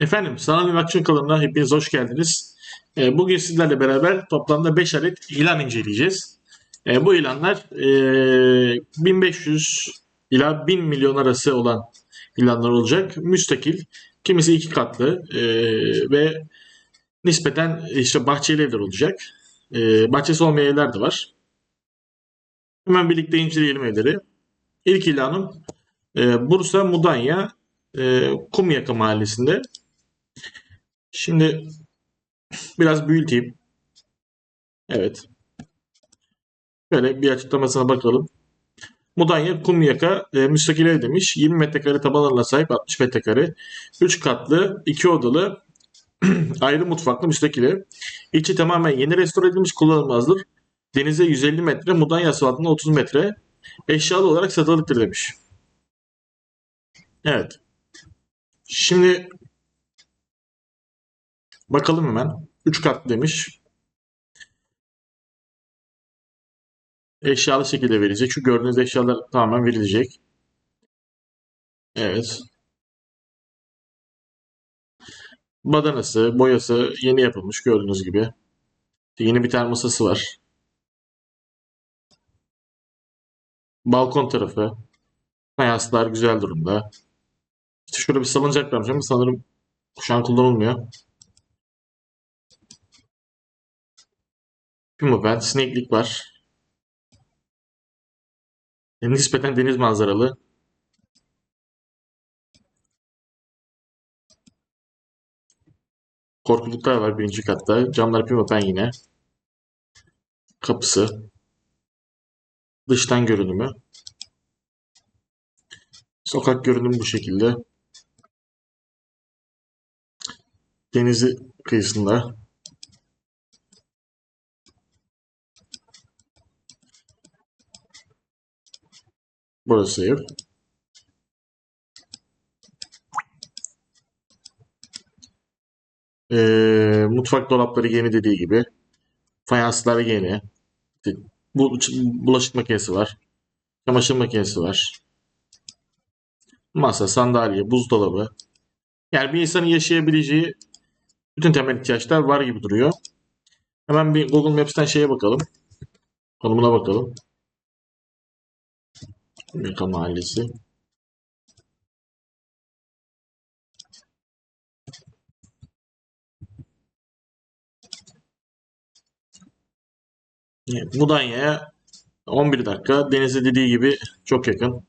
Efendim, Sanal İnovasyon kanalına hepiniz hoş geldiniz. Ee, Bugün sizlerle beraber toplamda 5 adet ilan inceleyeceğiz. Ee, Bu ilanlar e, 1500 ila 1000 milyon arası olan ilanlar olacak. Müstakil, kimisi iki katlı ve nispeten işte bahçeli evler olacak. E, Bahçesi olmayan evler de var. Hemen birlikte inceleyelim evleri. İlk ilanım Bursa Mudanya e, Kumyaka mahallesinde. Şimdi biraz büyüteyim. Evet. Şöyle bir açıklamasına bakalım. Mudanya Kumyaka e, müstakil ev demiş. 20 metrekare taban alanına sahip 60 metrekare. 3 katlı, 2 odalı, ayrı mutfaklı müstakil ev. İçi tamamen yeni restore edilmiş kullanılmazdır. Denize 150 metre, Mudanya asfaltına 30 metre. Eşyalı olarak satılıktır demiş. Evet. Şimdi bakalım hemen. 3 katlı demiş. Eşyalı şekilde verilecek. Şu gördüğünüz eşyalar tamamen verilecek. Evet. Badanası, boyası yeni yapılmış gördüğünüz gibi. Yeni bir tane masası var. Balkon tarafı. Fayanslar güzel durumda. İşte şurada bir salıncak varmış ama sanırım şu an kullanılmıyor. Puma Band, sineklik var. Nispeten deniz manzaralı. Korkuluklar var birinci katta. Camlar Puma Pen yine. Kapısı. Dıştan görünümü. Sokak görünümü bu şekilde. Denizi kıyısında. Burası ev. Ee, mutfak dolapları yeni dediği gibi. Fayanslar yeni. Bu bulaşık makinesi var. Çamaşır makinesi var. Masa, sandalye, buzdolabı. Yani bir insanın yaşayabileceği bütün temel ihtiyaçlar var gibi duruyor. Hemen bir Google Maps'ten şeye bakalım. Konumuna bakalım. Amerika Mahallesi. Evet, Mudanya'ya 11 dakika. Denize dediği gibi çok yakın.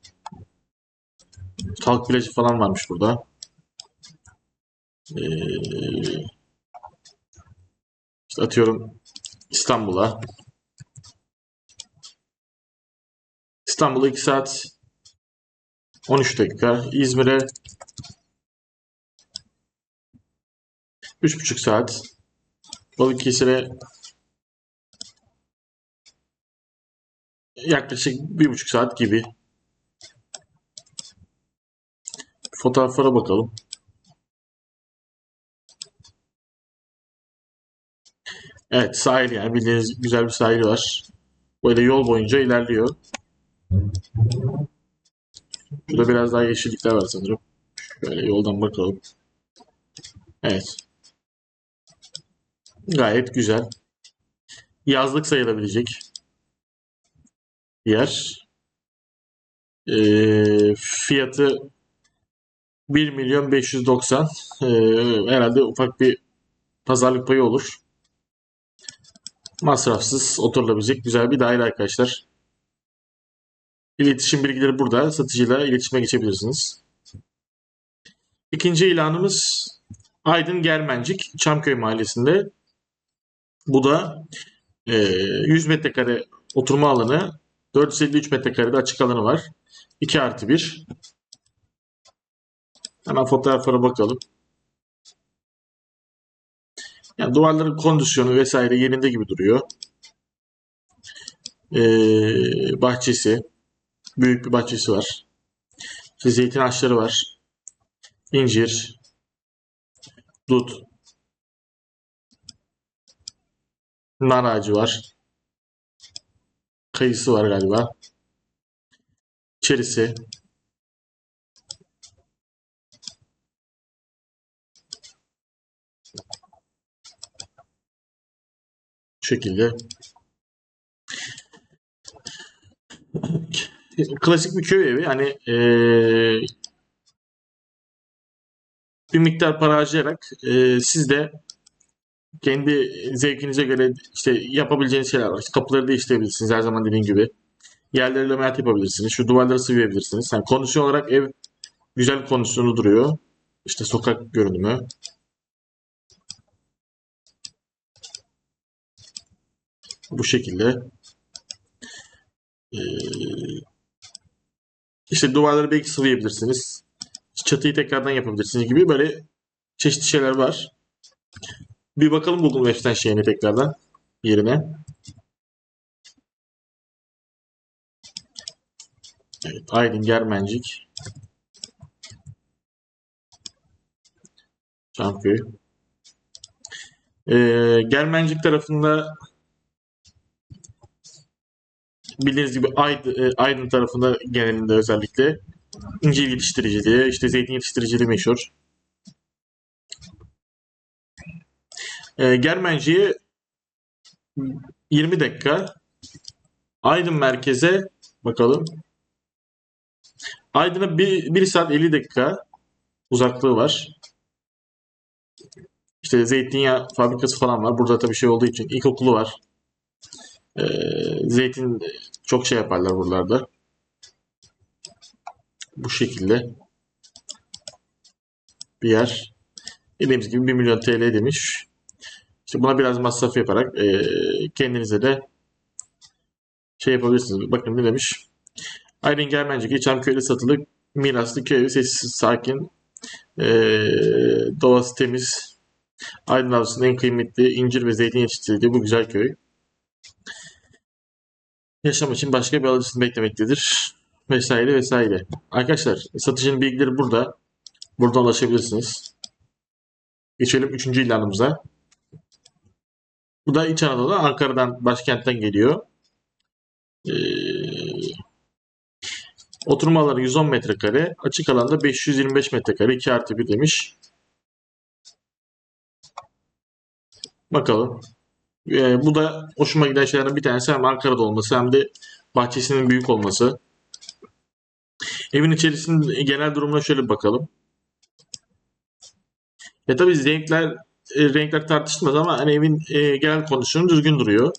Halk plajı falan varmış burada. Ee, işte atıyorum İstanbul'a. İstanbul'a 2 saat 13 dakika. İzmir'e 3,5 saat. Balıkesir'e yaklaşık 1,5 saat gibi. Fotoğraflara bakalım. Evet sahil yani bildiğiniz güzel bir sahil var. Böyle yol boyunca ilerliyor. Burada biraz daha yeşillikler var sanırım. Şöyle yoldan bakalım. Evet. Gayet güzel. Yazlık sayılabilecek yer. Ee, fiyatı 1 milyon 590. Ee, herhalde ufak bir pazarlık payı olur. Masrafsız oturulabilecek güzel bir daire arkadaşlar. İletişim bilgileri burada. Satıcıyla iletişime geçebilirsiniz. İkinci ilanımız Aydın Germencik Çamköy Mahallesi'nde. Bu da e, 100 metrekare oturma alanı, 453 metrekarede açık alanı var. 2 artı 1. Hemen fotoğraflara bakalım. Yani duvarların kondisyonu vesaire yerinde gibi duruyor. Ee, bahçesi. Büyük bir bahçesi var. İşte zeytin ağaçları var. İncir. Dut. Nar ağacı var. Kayısı var galiba. İçerisi. şekilde Klasik bir köy evi. Yani eee, bir miktar para harcayarak eee, siz de kendi zevkinize göre işte yapabileceğiniz şeyler var. İşte kapıları değiştirebilirsiniz her zaman dediğim gibi. Yerleri laminat yapabilirsiniz. Şu duvarları sıvayabilirsiniz. Yani kondisyon olarak ev güzel kondisyonu duruyor. İşte sokak görünümü. Bu şekilde. Ee, işte duvarları belki sıvayabilirsiniz. Çatıyı tekrardan yapabilirsiniz gibi böyle çeşitli şeyler var. Bir bakalım Google Maps'ten şeyine tekrardan yerine. Evet, Aydın Germencik. Çamköy. Ee, Germencik tarafında bildiğiniz gibi Aydın, e, Aydın tarafında genelinde özellikle incir yetiştiriciliği, işte zeytin yetiştiriciliği meşhur. Ee, Germencik'e 20 dakika. Aydın merkeze bakalım. Aydın'a 1, 1 saat 50 dakika uzaklığı var. İşte zeytinyağı fabrikası falan var. Burada tabii şey olduğu için ilkokulu var. Ee, zeytin çok şey yaparlar buralarda. Bu şekilde bir yer. Dediğimiz gibi 1 milyon TL demiş. İşte buna biraz masraf yaparak e, kendinize de şey yapabilirsiniz. Bakın ne demiş. Aydın Germencik, Çamköy'de satılık miraslı köy, sessiz, sakin, e, doğası temiz, Aydın Avcısı'nın en kıymetli incir ve zeytin yetiştirildiği bu güzel köy. Yaşam için başka bir alıcısını beklemektedir. Vesaire vesaire. Arkadaşlar satıcının bilgileri burada. Buradan ulaşabilirsiniz. Geçelim 3. ilanımıza. Bu da İç Anadolu, Ankara'dan, başkentten geliyor. Ee, oturma alanı 110 metrekare, açık alanda 525 metrekare, 2 artı 1 demiş. Bakalım. Ee, bu da hoşuma giden şeylerden bir tanesi hem Ankara'da olması hem de bahçesinin büyük olması. Evin içerisinin genel durumuna şöyle bir bakalım. Ya tabii renkler e, renkler tartışılmaz ama hani evin e, genel kondisyonu düzgün duruyor.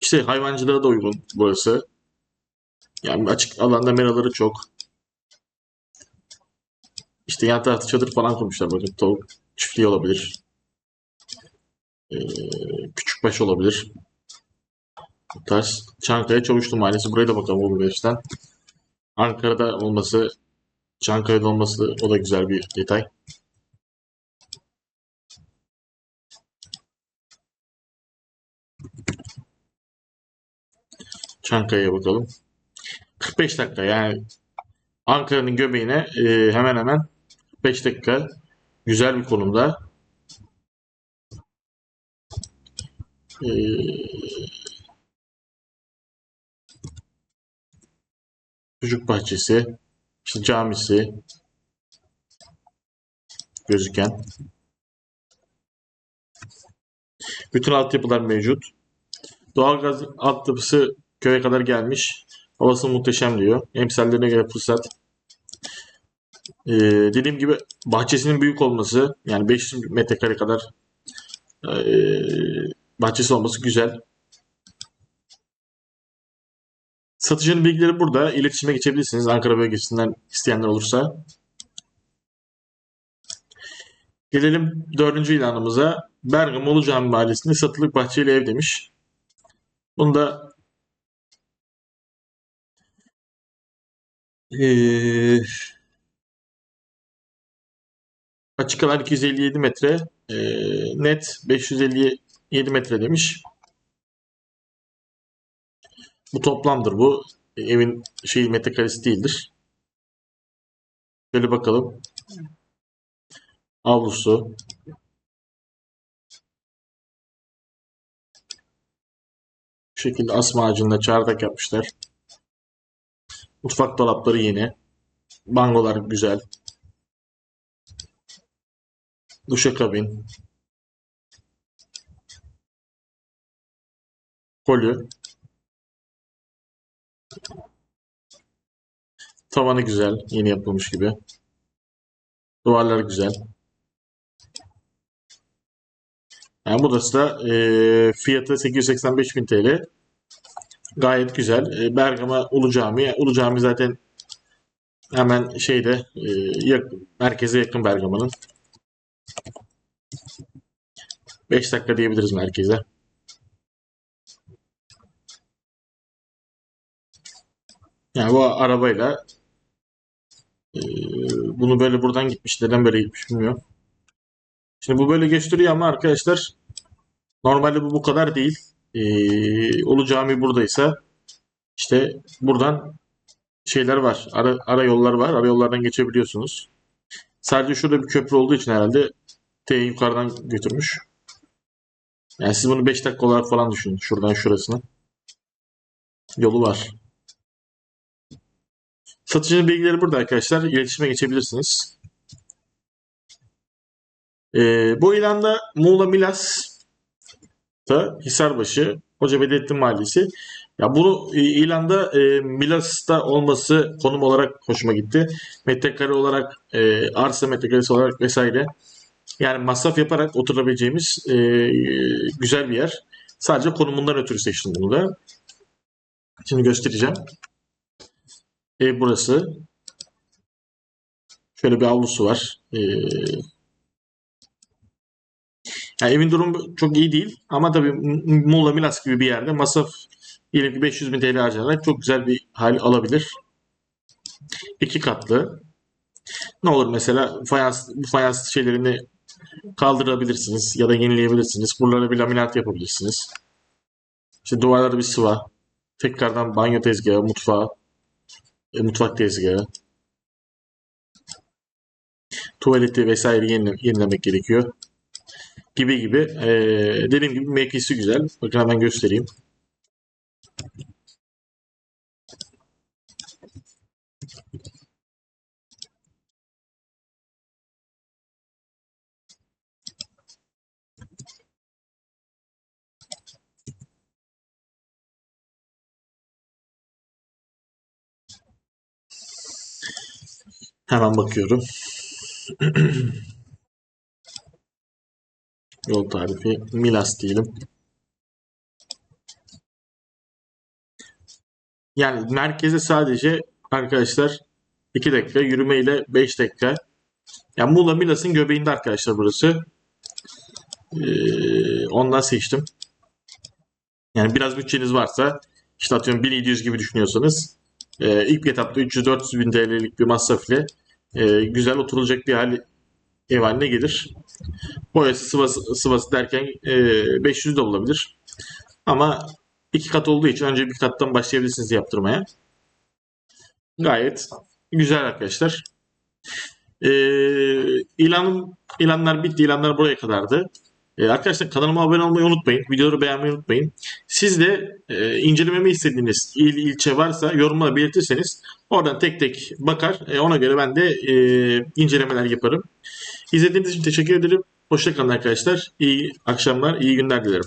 İşte hayvancılığa da uygun burası. Yani açık alanda meraları çok. İşte yan tarafta çadır falan kurmuşlar. Bakın tavuk çiftliği olabilir. Ee, küçükbaş olabilir. Bu tarz. Çankaya Çavuşlu Mahallesi. Buraya da bakalım Google Maps'ten. Ankara'da olması, Çankaya'da olması o da güzel bir detay. Çankaya'ya bakalım. 45 dakika yani Ankara'nın göbeğine e, hemen hemen 5 dakika güzel bir konumda. E, çocuk bahçesi, işte camisi gözüken. Bütün altyapılar mevcut. Doğalgaz altyapısı köye kadar gelmiş. Havası muhteşem diyor. Emsallerine göre fırsat. Ee, dediğim gibi bahçesinin büyük olması yani 500 metrekare kadar ee, bahçesi olması güzel. Satıcının bilgileri burada. İletişime geçebilirsiniz Ankara bölgesinden isteyenler olursa. Gelelim dördüncü ilanımıza. Bergamolu Cami Mahallesi'nde satılık bahçeli ev demiş. Bunda ee, açık alan 257 metre, ee, net 557 metre demiş. Bu toplamdır bu. Evin şey metrekaresi değildir. Şöyle bakalım. Avlusu. Bu şekilde asma ağacında çardak yapmışlar. Mutfak dolapları yeni. Bangolar güzel. Duşa kabin. Kolü. Tavanı güzel. Yeni yapılmış gibi. Duvarları güzel. Yani burası da e, fiyatı 885 bin TL. Gayet güzel. E, Bergama Ulu Cami. Ulu Cami zaten hemen şeyde e, yak, merkeze yakın Bergama'nın. 5 dakika diyebiliriz merkeze. Yani bu arabayla e, bunu böyle buradan gitmiş. Neden böyle gitmiş bilmiyorum. Şimdi bu böyle gösteriyor ama arkadaşlar normalde bu bu kadar değil. Ee, Ulu Cami buradaysa işte buradan şeyler var. Ara, ara yollar var. Ara yollardan geçebiliyorsunuz. Sadece şurada bir köprü olduğu için herhalde T yukarıdan götürmüş. Yani siz bunu 5 dakika olarak falan düşünün. Şuradan şurasına. Yolu var. Satıcının bilgileri burada arkadaşlar. İletişime geçebilirsiniz. Ee, bu ilanda Muğla Milas'ta Hisarbaşı, Hoca Bedrettin Mahallesi. Ya bunu e, ilanda e, Milas'ta olması konum olarak hoşuma gitti. Metrekare olarak, e, arsa metrekaresi olarak vesaire. Yani masraf yaparak oturabileceğimiz e, güzel bir yer. Sadece konumundan ötürü seçtim bunu da. Şimdi göstereceğim. Ev burası. Şöyle bir avlusu var. Ee, yani evin durumu çok iyi değil ama tabii Muğla Milas gibi bir yerde masraf diyelim ki 500 bin TL harcanarak çok güzel bir hal alabilir. İki katlı. Ne olur mesela fayans, bu fayans şeylerini kaldırabilirsiniz ya da yenileyebilirsiniz. Buralara bir laminat yapabilirsiniz. İşte duvarlara bir sıva. Tekrardan banyo tezgahı, mutfağı, e, mutfak tezgahı. Tuvaleti vesaire yenile, yenilemek gerekiyor gibi gibi. Ee, dediğim gibi mevkisi güzel. Bakın hemen göstereyim. Hemen bakıyorum. Yol tarifi Milas diyelim. Yani merkeze sadece arkadaşlar 2 dakika yürümeyle 5 dakika. Yani Muğla Milas'ın göbeğinde arkadaşlar burası. Ee, ondan seçtim. Yani biraz bütçeniz varsa işte atıyorum 1700 gibi düşünüyorsanız e, ilk etapta 300-400 bin TL'lik bir masraf ile e, güzel oturulacak bir hal ev haline gelir. Boyası sıvası, sıvası derken e, 500 de olabilir. Ama iki kat olduğu için önce bir kattan başlayabilirsiniz yaptırmaya. Gayet güzel arkadaşlar. E, ilanım, ilanlar bitti. İlanlar buraya kadardı. E, arkadaşlar kanalıma abone olmayı unutmayın. Videoları beğenmeyi unutmayın. Siz de e, incelememi istediğiniz il, ilçe varsa yorumlara belirtirseniz oradan tek tek bakar. E, ona göre ben de e, incelemeler yaparım. İzlediğiniz için teşekkür ederim. Hoşçakalın arkadaşlar. İyi akşamlar, iyi günler dilerim.